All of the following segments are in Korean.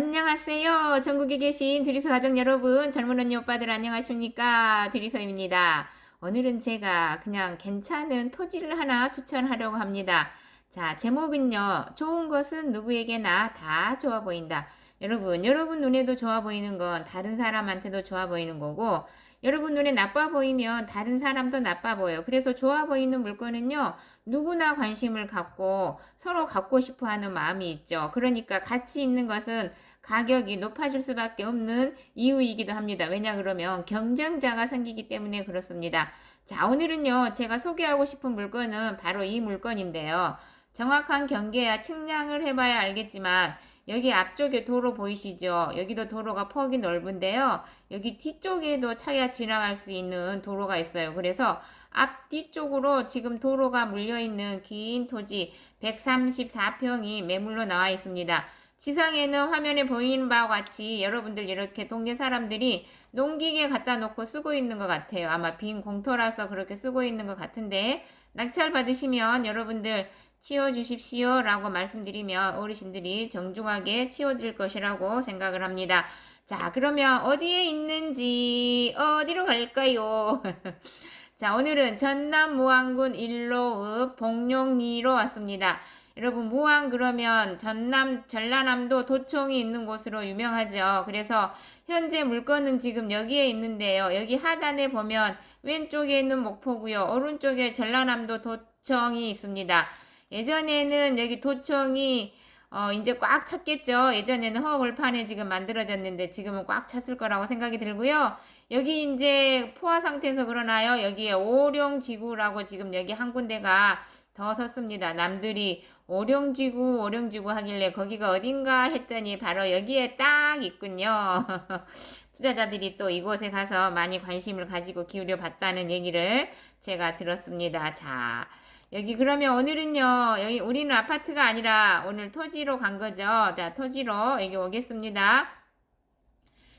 안녕하세요. 전국에 계신 드리서 가족 여러분, 젊은 언니 오빠들 안녕하십니까? 드리서입니다. 오늘은 제가 그냥 괜찮은 토지를 하나 추천하려고 합니다. 자, 제목은요. 좋은 것은 누구에게나 다 좋아 보인다. 여러분, 여러분 눈에도 좋아 보이는 건 다른 사람한테도 좋아 보이는 거고, 여러분 눈에 나빠 보이면 다른 사람도 나빠 보여요. 그래서 좋아 보이는 물건은요, 누구나 관심을 갖고 서로 갖고 싶어 하는 마음이 있죠. 그러니까 가치 있는 것은 가격이 높아질 수밖에 없는 이유이기도 합니다. 왜냐 그러면 경쟁자가 생기기 때문에 그렇습니다. 자, 오늘은요, 제가 소개하고 싶은 물건은 바로 이 물건인데요. 정확한 경계야 측량을 해봐야 알겠지만, 여기 앞쪽에 도로 보이시죠? 여기도 도로가 폭이 넓은데요. 여기 뒤쪽에도 차가 지나갈 수 있는 도로가 있어요. 그래서 앞 뒤쪽으로 지금 도로가 물려 있는 긴 토지 134평이 매물로 나와 있습니다. 지상에는 화면에 보이는 바와 같이 여러분들 이렇게 동네 사람들이 농기계 갖다 놓고 쓰고 있는 것 같아요. 아마 빈 공터라서 그렇게 쓰고 있는 것 같은데 낙찰 받으시면 여러분들 치워주십시오 라고 말씀드리면 어르신들이 정중하게 치워드릴 것이라고 생각을 합니다. 자, 그러면 어디에 있는지 어디로 갈까요? 자, 오늘은 전남 무안군 일로읍 복룡리로 왔습니다. 여러분 무안 그러면 전남 전라남도 도청이 있는 곳으로 유명하죠. 그래서 현재 물건은 지금 여기에 있는데요. 여기 하단에 보면 왼쪽에 있는 목포고요. 오른쪽에 전라남도 도청이 있습니다. 예전에는 여기 도청이 어, 이제 꽉 찼겠죠. 예전에는 허허벌판에 지금 만들어졌는데 지금은 꽉 찼을 거라고 생각이 들고요. 여기 이제 포화 상태에서 그러나요? 여기에 오룡지구라고 지금 여기 한 군데가 더 섰습니다. 남들이 오룡지구, 오룡지구 하길래 거기가 어딘가 했더니 바로 여기에 딱 있군요. 투자자들이 또 이곳에 가서 많이 관심을 가지고 기울여 봤다는 얘기를 제가 들었습니다. 자, 여기 그러면 오늘은요, 여기 우리는 아파트가 아니라 오늘 토지로 간 거죠. 자, 토지로 여기 오겠습니다.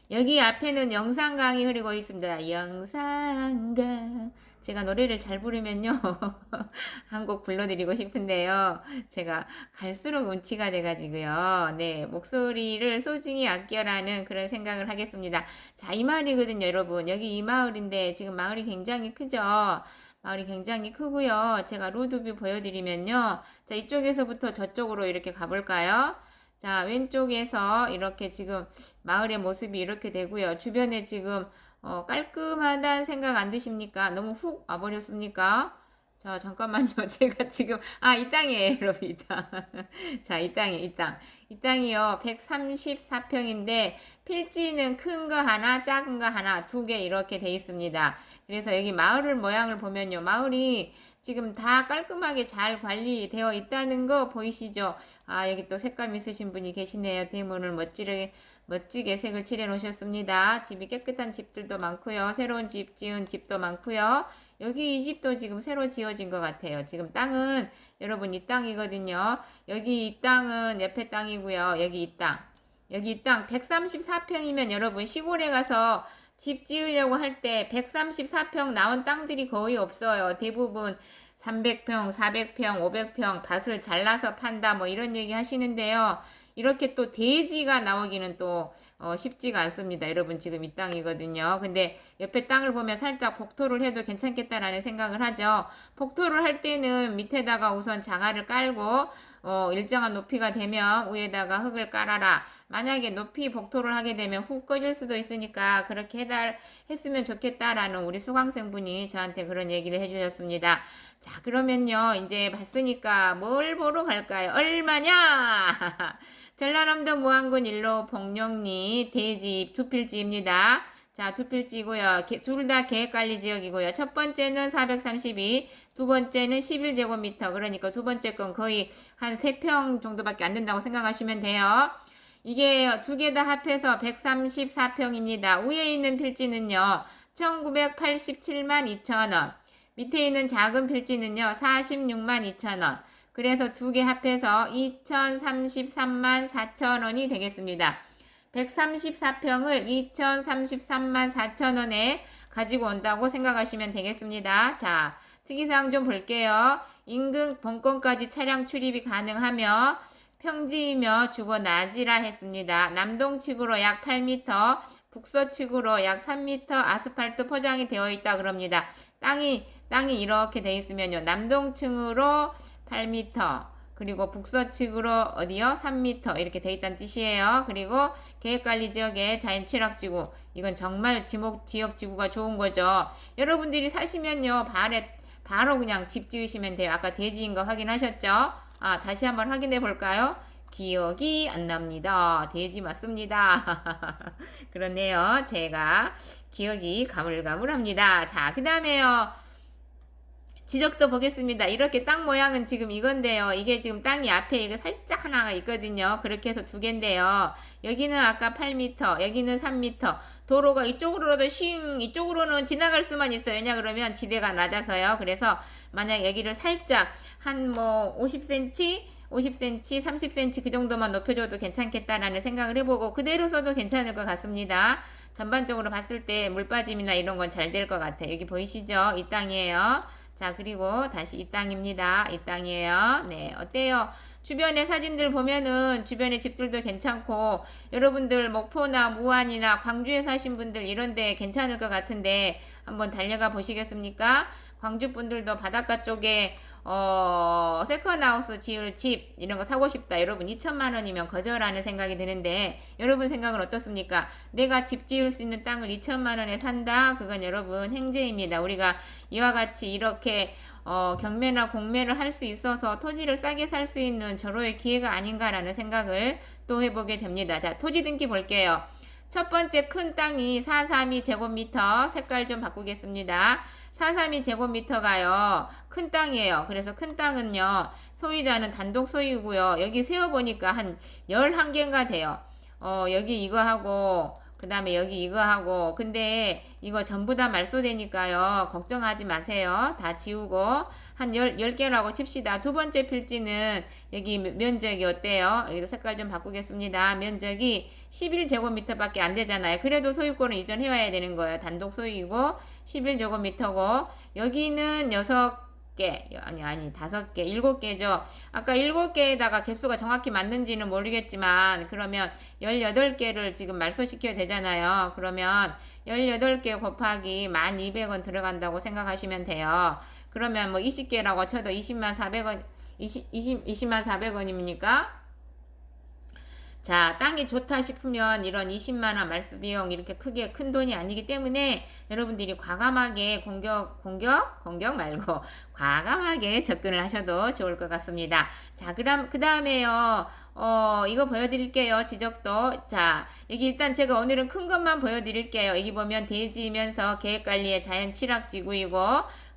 여기 앞에는 영상 강이 흐르고 있습니다. 영상 강. 제가 노래를 잘 부르면요. 한 곡 불러드리고 싶은데요. 제가 갈수록 운치가 돼가지고요. 네, 목소리를 소중히 아껴라는 그런 생각을 하겠습니다. 자, 이 마을이거든요, 여러분. 여기 이 마을인데 지금 마을이 굉장히 크죠. 마을이 굉장히 크고요. 제가 로드뷰 보여드리면요. 자, 이쪽에서부터 저쪽으로 이렇게 가볼까요? 자, 왼쪽에서 이렇게 지금 마을의 모습이 이렇게 되고요. 주변에 지금 어, 깔끔하다는 생각 안 드십니까? 너무 훅 와버렸습니까? 자, 잠깐만요. 제가 지금, 아, 이 땅이에요, 여러분, 이 땅. 자, 이 땅이에요, 이 땅. 이 땅이요, 134평인데, 필지는 큰 거 하나, 작은 거 하나, 두 개 이렇게 돼 있습니다. 그래서 여기 마을을 모양을 보면요, 마을이 지금 다 깔끔하게 잘 관리되어 있다는 거 보이시죠? 아, 여기 또 색감 있으신 분이 계시네요. 대문을 멋지게, 멋지게 색을 칠해 놓으셨습니다. 집이 깨끗한 집들도 많고요. 새로운 집 지은 집도 많고요. 여기 이 집도 지금 새로 지어진 것 같아요. 지금 땅은 여러분 이 땅이거든요. 여기 이 땅은 옆에 땅이고요. 여기 이 땅. 여기 이 땅 134평이면 여러분 시골에 가서 집 지으려고 할 때 134평 나온 땅들이 거의 없어요. 대부분 300평, 400평, 500평 밭을 잘라서 판다 뭐 이런 얘기 하시는데요. 이렇게 또 대지가 나오기는 또 어, 쉽지가 않습니다. 여러분 지금 이 땅이거든요. 근데 옆에 땅을 보면 살짝 복토를 해도 괜찮겠다라는 생각을 하죠. 복토를 할 때는 밑에다가 우선 장화를 깔고 어, 일정한 높이가 되면 위에다가 흙을 깔아라. 만약에 높이 복토를 하게 되면 훅 꺼질 수도 있으니까 그렇게 해달 했으면 좋겠다라는 우리 수강생분이 저한테 그런 얘기를 해주셨습니다. 자 그러면요 이제 봤으니까 뭘 보러 갈까요? 얼마냐? 전라남도 무안군 일로 복령리 대집 두필지입니다. 자, 두 필지고요. 둘 다 계획관리 지역이고요. 첫 번째는 432, 두 번째는 11제곱미터. 그러니까 두 번째 건 거의 한 3평 정도밖에 안 된다고 생각하시면 돼요. 이게 두 개 다 합해서 134평입니다. 위에 있는 필지는요. 1987만 2천원. 밑에 있는 작은 필지는요. 46만 2천원. 그래서 두 개 합해서 2033만 4천원이 되겠습니다. 134평을 2033만 4천원에 가지고 온다고 생각하시면 되겠습니다. 자, 특이사항 좀 볼게요. 인근 본권까지 차량 출입이 가능하며 평지이며 주거 낮이라 했습니다. 남동측으로 약 8m, 북서측으로 약 3m 아스팔트 포장이 되어 있다 그럽니다. 땅이 땅이 이렇게 돼 있으면요. 남동층으로 8m, 그리고 북서측으로 어디요? 3m 이렇게 돼 있다는 뜻이에요. 그리고 계획관리 지역의 자연취락지구 이건 정말 지목 지역 지구가 좋은 거죠. 여러분들이 사시면요 바로 바로 그냥 집 지으시면 돼요. 아까 대지인 거 확인하셨죠? 아 다시 한번 확인해 볼까요? 기억이 안 납니다. 돼지 맞습니다. 그렇네요. 제가 기억이 가물가물합니다. 자, 그 다음에요. 지적도 보겠습니다. 이렇게 땅 모양은 지금 이건데요. 이게 지금 땅이 앞에 이거 살짝 하나가 있거든요. 그렇게 해서 두 개인데요. 여기는 아까 8m, 여기는 3m. 도로가 이쪽으로도 싱, 이쪽으로는 지나갈 수만 있어요. 왜냐 그러면 지대가 낮아서요. 그래서 만약 여기를 살짝 한 뭐 50cm, 50cm, 30cm 그 정도만 높여줘도 괜찮겠다라는 생각을 해보고 그대로 써도 괜찮을 것 같습니다. 전반적으로 봤을 때 물빠짐이나 이런 건 잘 될 것 같아요. 여기 보이시죠? 이 땅이에요. 자, 그리고 다시 이 땅입니다. 이 땅이에요. 네, 어때요? 주변의 사진들 보면은 주변의 집들도 괜찮고 여러분들 목포나 무안이나 광주에 사신 분들 이런데 괜찮을 것 같은데 한번 달려가 보시겠습니까? 광주 분들도 바닷가 쪽에 어, 세컨하우스 지을 집 이런 거 사고 싶다. 여러분 2천만 원이면 거절하는 생각이 드는데 여러분 생각은 어떻습니까? 내가 집 지을 수 있는 땅을 2천만 원에 산다. 그건 여러분 행제입니다. 우리가 이와 같이 이렇게 어, 경매나 공매를 할 수 있어서 토지를 싸게 살 수 있는 절호의 기회가 아닌가라는 생각을 또 해보게 됩니다. 자, 토지 등기 볼게요. 첫 번째 큰 땅이 432 제곱미터 색깔 좀 바꾸겠습니다. 432 제곱미터가요. 큰 땅이에요. 그래서 큰 땅은요. 소유자는 단독 소유고요. 여기 세어 보니까 한 11개인가 돼요. 어, 여기 이거 하고 그 다음에 여기 이거 하고 근데 이거 전부 다 말소되니까요 걱정하지 마세요 다 지우고 한 10, 10개라고 칩시다 두 번째 필지는 여기 면적이 어때요 여기도 색깔 좀 바꾸겠습니다 면적이 11제곱미터밖에 안 되잖아요 그래도 소유권을 이전해 와야 되는 거예요 단독 소유이고 11제곱미터고 여기는 6 개, 아니, 아니, 다섯 개, 일곱 개죠. 아까 일곱 개에다가 개수가 정확히 맞는지는 모르겠지만, 그러면 18개를 지금 말소시켜야 되잖아요. 그러면 18개 곱하기 1200원 들어간다고 생각하시면 돼요. 그러면 뭐 20개라고 쳐도 20만 400원, 20, 20, 20만 400원입니까? 자, 땅이 좋다 싶으면 이런 20만원 말수 비용 이렇게 크게 큰 돈이 아니기 때문에 여러분들이 과감하게 공격, 공격, 공격 말고 과감하게 접근을 하셔도 좋을 것 같습니다. 자, 그럼, 그 다음에요. 어, 이거 보여드릴게요. 지적도. 자, 여기 일단 제가 오늘은 큰 것만 보여드릴게요. 여기 보면 대지면서 계획관리의 자연 취락지구이고,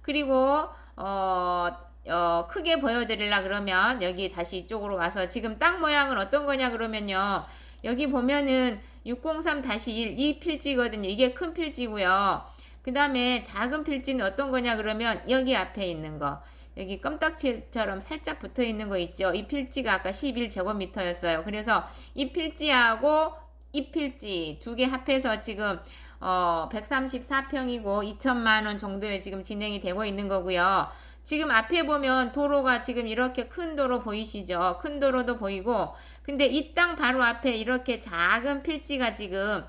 그리고, 어, 어, 크게 보여드리려 그러면 여기 다시 이쪽으로 와서 지금 땅 모양은 어떤 거냐 그러면요. 여기 보면은 603-1 이 필지거든요. 이게 큰 필지고요. 그 다음에 작은 필지는 어떤 거냐 그러면 여기 앞에 있는 거. 여기 껌딱지처럼 살짝 붙어 있는 거 있죠. 이 필지가 아까 11제곱미터였어요. 그래서 이 필지하고 이 필지 두 개 합해서 지금 어 134평이고 2천만 원 정도에 지금 진행이 되고 있는 거고요. 지금 앞에 보면 도로가 지금 이렇게 큰 도로 보이시죠? 큰 도로도 보이고 근데 이 땅 바로 앞에 이렇게 작은 필지가 지금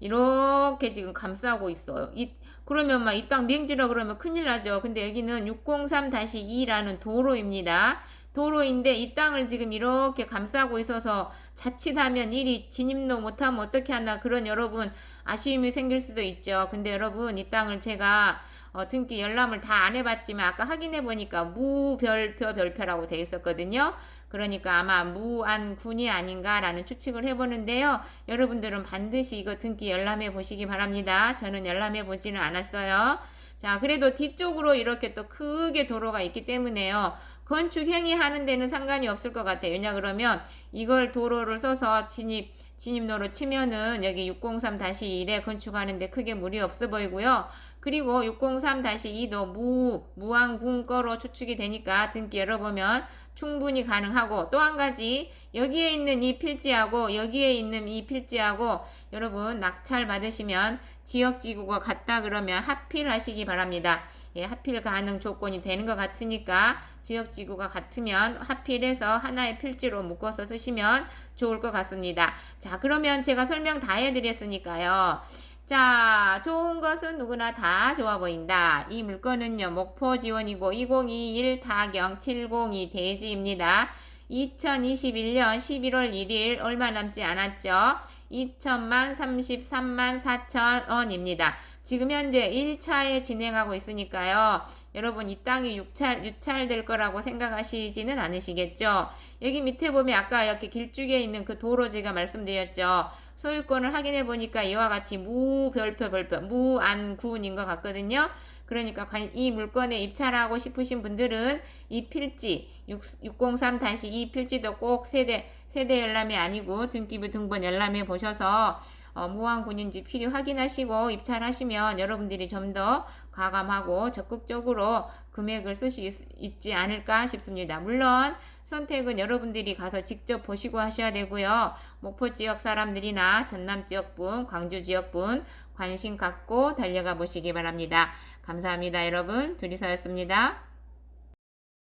이렇게 지금 감싸고 있어요. 이 그러면 막 이 땅 맹지라 그러면 큰일 나죠. 근데 여기는 603-2라는 도로입니다. 도로인데 이 땅을 지금 이렇게 감싸고 있어서 자칫하면 일이 진입로 못하면 어떻게 하나 그런 여러분 아쉬움이 생길 수도 있죠. 근데 여러분 이 땅을 제가 어, 등기 열람을 다 안 해봤지만 아까 확인해 보니까 무별표 별표라고 되어 있었거든요. 그러니까 아마 무안군이 아닌가라는 추측을 해보는데요. 여러분들은 반드시 이거 등기 열람해 보시기 바랍니다. 저는 열람해 보지는 않았어요. 자, 그래도 뒤쪽으로 이렇게 또 크게 도로가 있기 때문에요. 건축 행위하는 데는 상관이 없을 것 같아요. 왜냐 그러면 이걸 도로를 써서 진입 진입로로 치면은 여기 603-1에 건축하는데 크게 무리 없어 보이고요. 그리고 603-2도 무, 무항군 거로 추측이 되니까 등기 열어보면 충분히 가능하고 또 한 가지 여기에 있는 이 필지하고 여기에 있는 이 필지하고 여러분 낙찰 받으시면 지역지구가 같다 그러면 하필 하시기 바랍니다. 예, 하필 가능 조건이 되는 것 같으니까 지역 지구가 같으면 하필해서 하나의 필지로 묶어서 쓰시면 좋을 것 같습니다. 자, 그러면 제가 설명 다 해드렸으니까요. 자, 좋은 것은 누구나 다 좋아 보인다. 이 물건은요, 목포 지원이고 2021 타경 702 대지입니다. 2021년 11월 1일 얼마 남지 않았죠? 2천만 33만 4천 원입니다. 지금 현재 1차에 진행하고 있으니까요. 여러분 이 땅이 유찰, 유찰될 거라고 생각하시지는 않으시겠죠? 여기 밑에 보면 아까 이렇게 길쭉에 있는 그 도로 제가 말씀드렸죠. 소유권을 확인해 보니까 이와 같이 무 별표 별표 무안군인 것 같거든요. 그러니까 관- 이 물건에 입찰하고 싶으신 분들은 이 필지 603-2 필지도 꼭 세대 세대 열람이 아니고 등기부 등본 열람해 보셔서 어, 무한군인지 필요 확인하시고 입찰하시면 여러분들이 좀 더 과감하고 적극적으로 금액을 쓰실 수 있지 않을까 싶습니다. 물론 선택은 여러분들이 가서 직접 보시고 하셔야 되고요. 목포 지역 사람들이나 전남 지역분, 광주 지역분 관심 갖고 달려가 보시기 바랍니다. 감사합니다, 여러분. 둘이서였습니다.